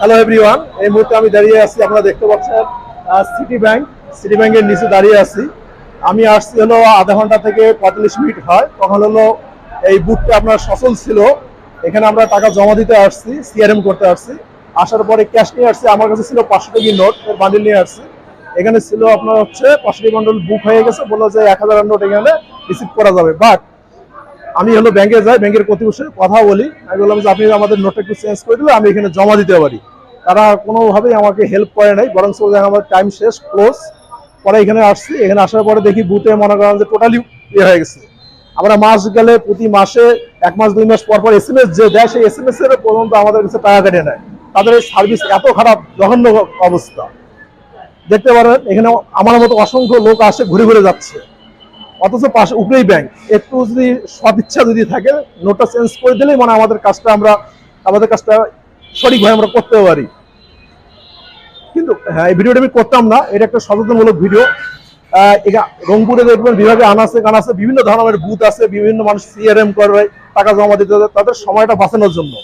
Hello everyone এই মুহূর্তে আমি দাঁড়িয়ে আছি আপনারা দেখতে পাচ্ছেন সিটি ব্যাংক সিটি ব্যাংকের নিচে দাঁড়িয়ে আছি। আমি আসছি হলো আধা ঘণ্টা থেকে পঁয়তাল্লিশ মিনিট হয়। তখন হলো এই বুথটা আপনার সচল ছিল। এখানে আমরা টাকা জমা দিতে আসছি সিআরএম করতে আসছি। আসার পরে ক্যাশ নিয়ে আসছি। আমার কাছে ছিল পাঁচশো টাকি নোট বান্ডিল নিয়ে আসছি। এখানে ছিল আপনার হচ্ছে পাঁচশো টাকি বান্ডল বুক হয়ে গেছে। বলল যে এক হাজার নোট এখানে রিসিভ করা যাবে। বাট আমি হলো ব্যাংকে যাই, ব্যাংকের কর্তৃপক্ষের সাথে কথা বলি। আমি বললাম যে, আপনি আমাদের নোটটা একটু চেঞ্জ করে দিলে আমি এখানে জমা দিতে পারি। তারা কোনোভাবেই আমাকে হেল্প করে নাই বরং আমার টাইম শেষ ক্লোজ পরে এখানে আসছি, এখানে আসার পরে দেখি বুথে মনে করেন যে টোটালি ইয়ে হয়ে গেছে। আমরা মাস গেলে প্রতি মাসে এক মাস, দুই মাস পর পর এস এম এস যে দেয়, সেই এস এম এস এর পর্যন্ত আমাদের কাছে টাকা কেটে নেয়। তাদের এই সার্ভিস এত খারাপ, জঘন্য অবস্থা। দেখতে পারেন, এখানে আমার মতো অসংখ্য লোক আসে, ঘুরে ঘুরে যাচ্ছে। অথচ পাশে উপরেই ব্যাংক একটু যদি সদিচ্ছা যদি থাকে নোটটা চেঞ্জ করে দিলেই মানে আমাদের কাজটা আমরা আমাদের কাজটা সঠিকভাবে আমরা করতে পারি। কিন্তু হ্যাঁ এই ভিডিওটা আমি করতাম না, এটা একটা সচেতনমূলক ভিডিও রংপুরে দেখবেন, বিভাগে আনাসে কানাসে বিভিন্ন ধরনের বুথ আছে, বিভিন্ন মানুষ সিআরএম করে টাকা জমা দিতে তাদের সময়টা বাঁচানোর জন্য।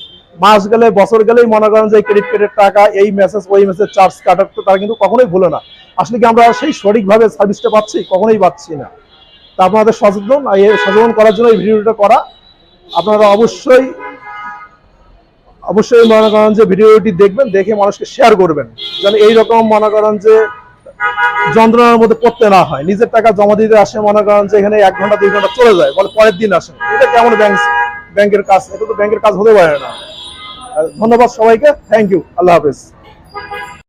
মাস গেলে, বছর গেলেই মনে করেন যে ক্রেডিট কার্ডের টাকা, এই মেসেজ ওই মেসেজ চার্জ কাটার তারা কিন্তু কখনোই ভুলে না। আসলে কি আমরা সেই সঠিকভাবে সার্ভিসটা পাচ্ছি? কখনোই পাচ্ছি না। তা আপনাদের সচেতন সচেতন করার জন্য এই ভিডিওটা করা। আপনারা অবশ্যই অবশ্যই মনে করেন যে ভিডিওটি দেখবেন, দেখে মানুষকে শেয়ার করবেন। যেন এইরকম মনে করেন যে যন্ত্রণার মধ্যে পড়তে না হয়। নিজের টাকা জমা দিতে আসে মনে করেন যে এখানে এক ঘণ্টা, দুই ঘণ্টা চলে যায়, বলে পরের দিন আসে। এটা কেমন ব্যাংক ব্যাংকের কাজ? এটা তো ব্যাংকের কাজ হতে পারে না। ধন্যবাদ সবাইকে। থ্যাংক ইউ আল্লাহ হাফেজ।